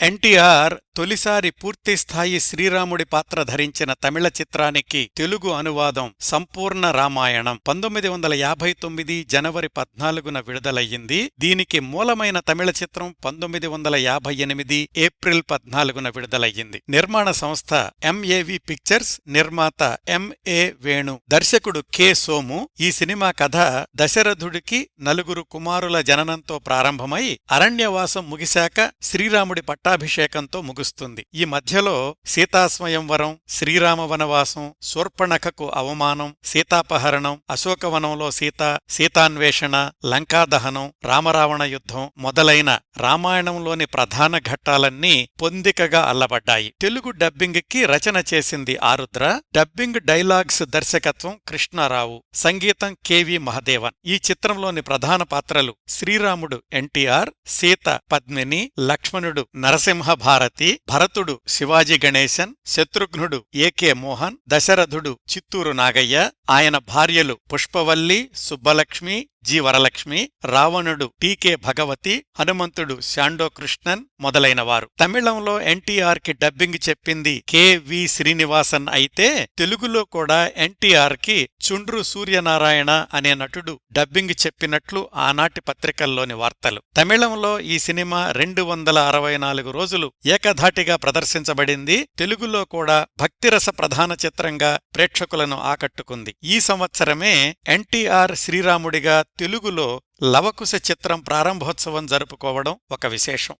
ఎన్టీఆర్ తొలిసారి పూర్తిస్థాయి శ్రీరాముడి పాత్ర ధరించిన తమిళ చిత్రానికి తెలుగు అనువాదం సంపూర్ణ రామాయణం. పంతొమ్మిది వందల యాభై తొమ్మిది జనవరి పద్నాలుగున విడుదలయ్యింది. దీనికి మూలమైన తమిళ చిత్రం పంతొమ్మిది వందల యాభై ఎనిమిది ఏప్రిల్ పద్నాలుగున విడుదలయ్యింది. నిర్మాణ సంస్థ ఎంఏవి పిక్చర్స్ నిర్మాత ఎంఏ వేణు దర్శకుడు కె సోము. ఈ సినిమా కథ దశరథుడికి నలుగురు కుమారుల జననంతో ప్రారంభమై అరణ్యవాసం ముగిశాక శ్రీరాముడి పట్టాభిషేకంతో ముగుస్తుంది. ఈ మధ్యలో సీతాస్వయంవరం శ్రీరామ వనవాసం శూర్పణఖకు అవమానం సీతాపహరణం అశోకవనంలో సీత సీతాన్వేషణ లంకాదహనం రామరావణ యుద్ధం మొదలైన రామాయణంలోని ప్రధాన ఘట్టాలన్నీ పొందికగా అల్లబడ్డాయి. తెలుగు డబ్బింగ్కి రచన చేసింది ఆరుద్ర డబ్బింగ్ డైలాగ్స్ దర్శకత్వం కృష్ణారావు సంగీతం కెవి మహదేవన్. ఈ చిత్రంలోని ప్రధాన పాత్రలు శ్రీరాముడు ఎన్టీఆర్ సీత పద్మిని లక్ష్మణుడు నరసింహ భారతి భరతుడు శివాజీ గణేశన్ శత్రుఘ్నుడు ఏకే మోహన్ దశరథుడు చిత్తూరు నాగయ్య ఆయన భార్యలు పుష్పవల్లి సుబ్బలక్ష్మి జి వరలక్ష్మి రావణుడు టీకే భగవతి హనుమంతుడు శాండో కృష్ణన్ మొదలైనవారు. తమిళంలో ఎన్టీఆర్కి డబ్బింగ్ చెప్పింది కె వి శ్రీనివాసన్ అయితే తెలుగులో కూడా ఎన్టీఆర్కి చుండ్రు సూర్యనారాయణ అనే నటుడు డబ్బింగ్ చెప్పినట్లు ఆనాటి పత్రికల్లోని వార్తలు. తమిళంలో ఈ సినిమా రెండు వందల అరవై నాలుగు రోజులు ఏకధాటిగా ప్రదర్శించబడింది. తెలుగులో కూడా భక్తిరస ప్రధాన చిత్రంగా ప్రేక్షకులను ఆకట్టుకుంది. ఈ సంవత్సరమే ఎన్టీఆర్ శ్రీరాముడిగా తెలుగులో లవకుశ చిత్రం ప్రారంభోత్సవం జరుపుకోవడం ఒక విశేషం.